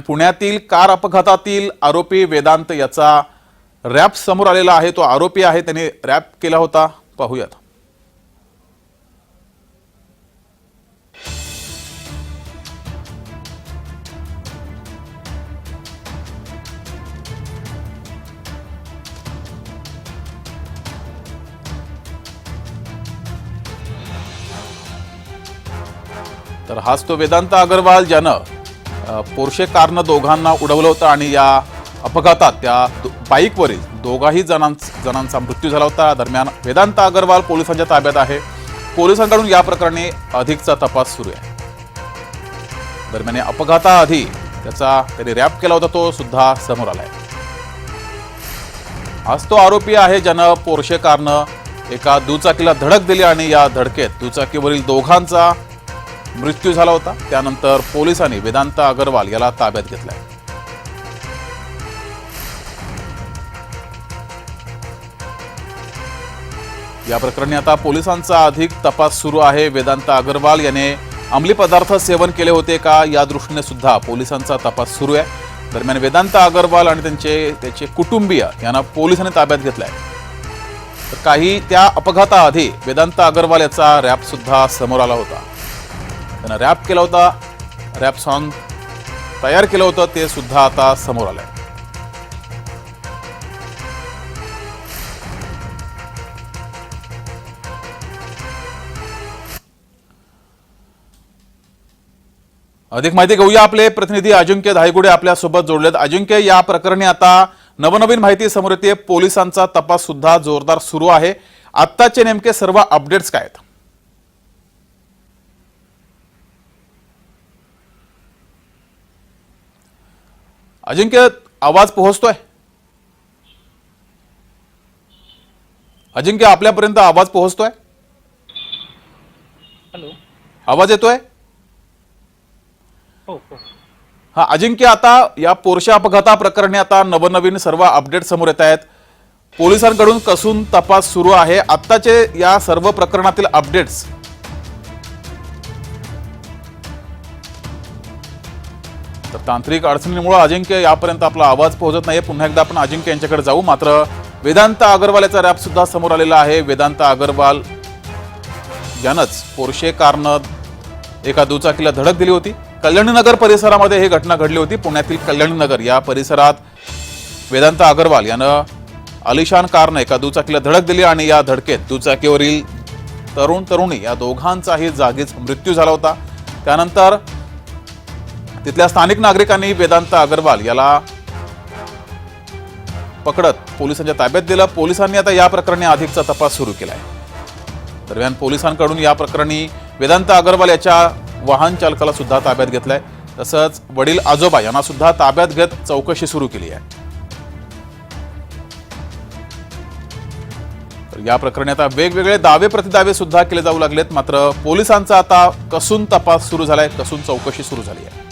पुण्यातील कार अपघातातील आरोपी वेदांत याचा रॅप समोर आलेला आहे. तो आरोपी आहे. त्याने रॅप केला होता. पाहूयात. तर हाच तो वेदांत अग्रवाल ज्यानं पोर्शे कारनं दोघांना उडवलं होतं आणि या अपघातात त्या बाईकवरील दोघाही जणां जणांचा मृत्यू झाला होता. दरम्यान वेदांत अग्रवाल पोलिसांच्या ताब्यात आहे. पोलिसांकडून या प्रकरणी अधिकचा तपास सुरू आहे. दरम्यान या अपघाताआधी त्याचा त्यांनी रॅप केला होता तो सुद्धा समोर आलाय. आज तो आरोपी आहे ज्यानं पोर्शे कारनं एका दुचाकीला धडक दिली आणि या धडकेत दुचाकीवरील दोघांचा मृत्यू झाला होता. त्यानंतर पोलिसांनी वेदांत अगरवाल याला ताब्यात घेतलाय. या प्रकरणी आता पोलिसांचा अधिक तपास सुरू आहे. वेदांत अगरवाल याने अंमली पदार्थ सेवन केले होते का या दृष्टीने सुद्धा पोलिसांचा तपास सुरू आहे. दरम्यान वेदांत अगरवाल आणि त्यांचे त्याचे कुटुंबीय यांना पोलिसांनी ताब्यात घेतलाय. तर काही त्या अपघाताआधी वेदांत अगरवाल याचा रॅप सुद्धा समोर आला होता. त्यानं रॅप केला होता रॅप सॉन्ग तयार केलं होतं ते सुद्धा आता समोर आलंय. अधिक माहिती घेऊया आपले प्रतिनिधी अजिंक्य धायगुडे आपल्यासोबत जोडलेत. अजिंक्य या प्रकरणी आता नवनवीन माहिती समोर येते. पोलिसांचा तपास सुद्धा जोरदार सुरू आहे. आत्ताचे नेमके सर्व अपडेट्स काय आहेत? अजिंक्य आवाज पोहोचतोय. अजिंक्य आपल्यापर्यंत आवाज पोहोचतोय. हॅलो. आवाज येतोय? हो हो. हा अजिंक्य आता या पोरशा अपघाता प्रकरणी आता नवनवीन सर्व अपडेट समोर येत आहेत. पोलिसांकडून कसून तपास सुरू आहे. आत्ताचे या सर्व प्रकरणातील अपडेट्स तर तांत्रिक अडचणीमुळे अजिंक्य यापर्यंत आपला आवाज पोहोचत नाही पुन्हा एकदा आपण अजिंक्य यांच्याकडे जाऊ. मात्र वेदांत अगरवाल याचा रॅप सुद्धा समोर आलेला आहे. वेदांत अगरवाल यानंच पोर्शे कारनं एका दुचाकीला धडक दिली होती. कल्याणीनगर परिसरामध्ये ही घटना घडली होती. पुण्यातील कल्याणीनगर या परिसरात वेदांत अगरवाल यानं अलिशान कारनं एका दुचाकीला धडक दिली आणि या धडकेत दुचाकीवरील तरुण तरुणी या दोघांचाही जागीच मृत्यू झाला होता. त्यानंतर तिथल्या स्थानिक नागरिकांनी वेदांत अगरवाल याला पकडत पोलिसांच्या ताब्यात दिलं. पोलिसांनी आता या प्रकरणी अधिकचा तपास सुरू केलाय. दरम्यान पोलिसांकडून या प्रकरणी वेदांत अगरवाल याच्या वाहन चालकाला सुद्धा ताब्यात घेतलाय. तसंच वडील आजोबा यांना सुद्धा ताब्यात घेत चौकशी सुरू केली आहे. तर या प्रकरणी आता वेगवेगळे दावे प्रतिदावे सुद्धा केले जाऊ लागलेत. मात्र पोलिसांचा आता कसून तपास सुरू झालाय कसून चौकशी सुरू झाली आहे.